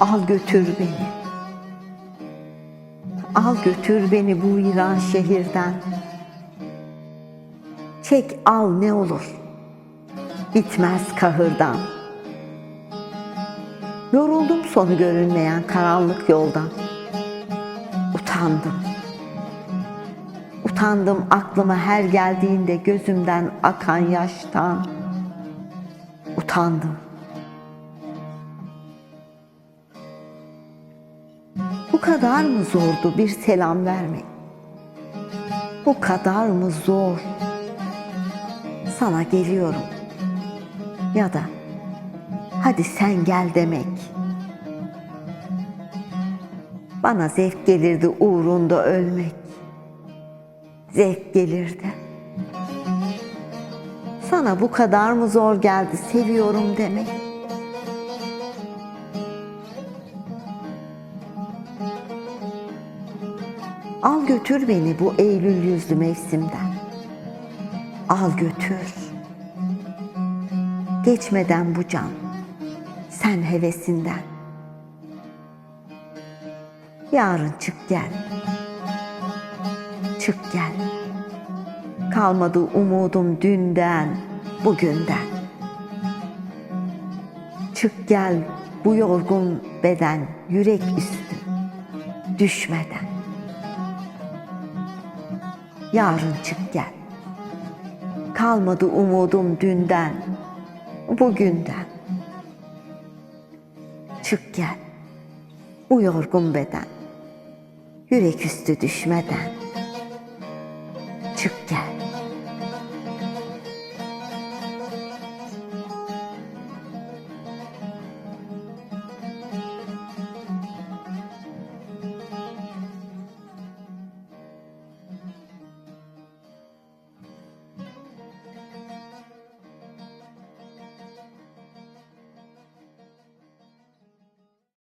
Al götür beni. Al götür beni bu viran şehirden. Çek al ne olur. Bitmez kahırdan. Yoruldum sonu görünmeyen karanlık yoldan. Utandım. Utandım aklıma her geldiğinde gözümden akan yaştan. Utandım. Bu kadar mı zordu bir selam vermek? Bu kadar mı zor? Sana geliyorum. Ya da hadi sen gel demek. Bana zevk gelirdi uğrunda ölmek. Zevk gelirdi. Sana bu kadar mı zor geldi seviyorum demek? Al götür beni bu Eylül yüzlü mevsimden. Al götür. Geçmeden bu can, sen hevesinden. Yarın çık gel. Çık gel. Kalmadı umudum dünden, bugünden. Çık gel bu yorgun beden, yürek üstü, düşmeden. Yarın çık gel. Kalmadı umudum dünden, bugünden. Çık gel. Bu yorgun beden. Yürek üstü düşmeden. Çık gel.